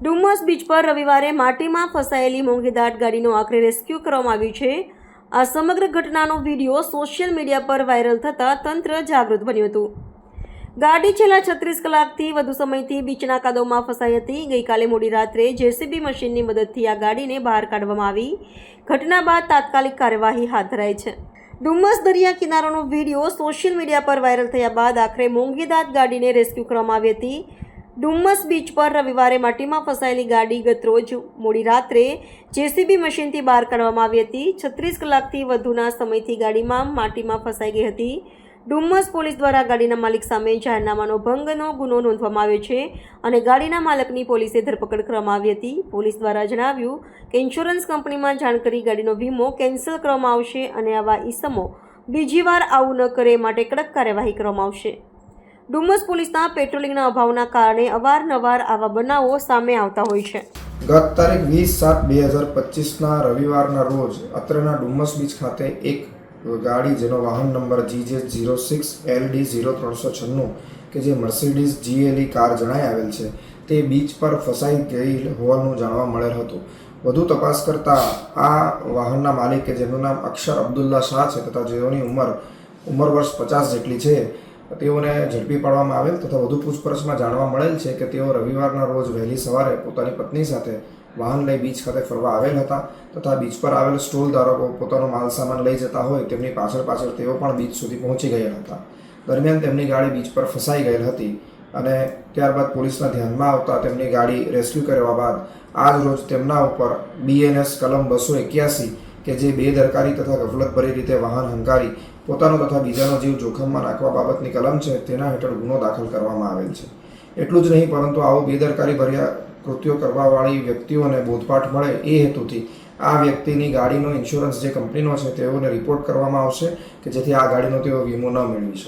Dumas beach પર રવિવારે માટીમાં ફસાયેલી મોંઘીદાટ ગાડીનો આખરે રેસ્ક્યુ કરવામાં આવ્યું છે. આ સમગ્ર ઘટનાનો વીડિયો સોશિયલ મીડિયા પર વાયરલ થતાં તંત્ર જાગૃત બન્યું હતું. ગાડી છેલ્લા છત્રીસ કલાકથી વધુ સમયથી બીચના કાદવમાં ફસાઈ હતી. ગઈકાલે મોડી રાત્રે જેસીબી મશીનની મદદથી આ ગાડીને બહાર કાઢવામાં આવી. ઘટના બાદ તાત્કાલિક કાર્યવાહી હાથ ધરાઈ છે. ડુમસ દરિયા કિનારાનો વીડિયો સોશિયલ મીડિયા પર વાયરલ થયા બાદ આખરે મોંઘીદાત ગાડીને રેસ્ક્યુ કરવામાં આવી હતી. ડુમ્મસ બીચ પર રવિવારે માટીમાં ફસાયેલી ગાડી ગતરોજ મોડી રાત્રે જેસીબી મશીનથી બહાર કાઢવામાં આવી હતી. છત્રીસ કલાકથી વધુના સમયથી ગાડીમાં માટીમાં ફસાઈ ગઈ હતી. ડુમ્મસ પોલીસ દ્વારા ગાડીના માલિક સામે જાહેરનામાનો ભંગનો ગુનો નોંધવામાં આવ્યો છે અને ગાડીના માલકની પોલીસે ધરપકડ કરવામાં આવી હતી. પોલીસ દ્વારા જણાવ્યું કે ઇન્સ્યોરન્સ કંપનીમાં જાણ કરી ગાડીનો વીમો કેન્સલ કરવામાં આવશે અને આવા ઈસમો બીજી વાર આવું ન કરે માટે કડક કાર્યવાહી કરવામાં આવશે. ડુમ્મસ પોલીસના પેટ્રોલિંગના અભાવના કારણે અવારનવાર આવા બનાવો સામે આવતા હોય છે. ગત તારીખ વીસ સાત બે હજાર પચીસના રવિવારના રોજ અત્રેના ડુમસ બીચ ખાતે એક ગાડી જેનો વાહન number GJ zero six LD zero ત્રણસો છન્નું કે જે મર્સિડીઝ જીએલઈ કાર જણાઈ આવેલ છે, તે બીચ પર ફસાઈ ગઈ હોવાનું જાણવા મળેલ હતું. વધુ તપાસ કરતા આ વાહનના માલિક કે જેનું નામ અક્ષર અબ્દુલ્લા શાહ છે તથા જેઓની ઉંમર ઉંમર વર્ષ પચાસ જેટલી છે તેઓને ઝડપી પાડવામાં આવેલ તથા વધુ પૂછપરછમાં જાણવા મળેલ છે કે તેઓ રવિવારના રોજ વહેલી સવારે પોતાની પત્ની સાથે વાહન લઈ બીચ ખાતે ફરવા આવેલ હતા તથા બીચ પર આવેલ સ્ટોલ ધારકો પોતાનો માલ સામાન લઈ જતા હોય તેમની પાછળ પાછળ તેઓ પણ બીચ સુધી પહોંચી ગયા હતા. દરમિયાન તેમની ગાડી બીચ પર ફસાઈ ગયેલ હતી અને ત્યારબાદ પોલીસના ધ્યાનમાં આવતા તેમની ગાડી રેસ્ક્યુ કરવા બાદ આજ રોજ તેમના ઉપર બીએનએસ કલમ બસો એક્યાસી કે જે બેદરકારી તથા ગફલતભરી રીતે વાહન હંકારી પોતાનો તથા બીજાનો જીવ જોખમમાં નાખવા બાબતની કલમ છે, તેના હેઠળ ગુનો દાખલ કરવામાં આવેલ છે. એટલું જ નહીં, પરંતુ આવો બેદરકારી ભર્યા કૃત્યો કરવાવાળી વ્યક્તિઓને બોધપાઠ મળે એ હેતુથી આ વ્યક્તિની ગાડીનો ઇન્સ્યોરન્સ જે કંપનીનો છે, તેઓને રિપોર્ટ કરવામાં આવશે કે જેથી આ ગાડીનો તેઓ વીમો ન મેળવી શકે.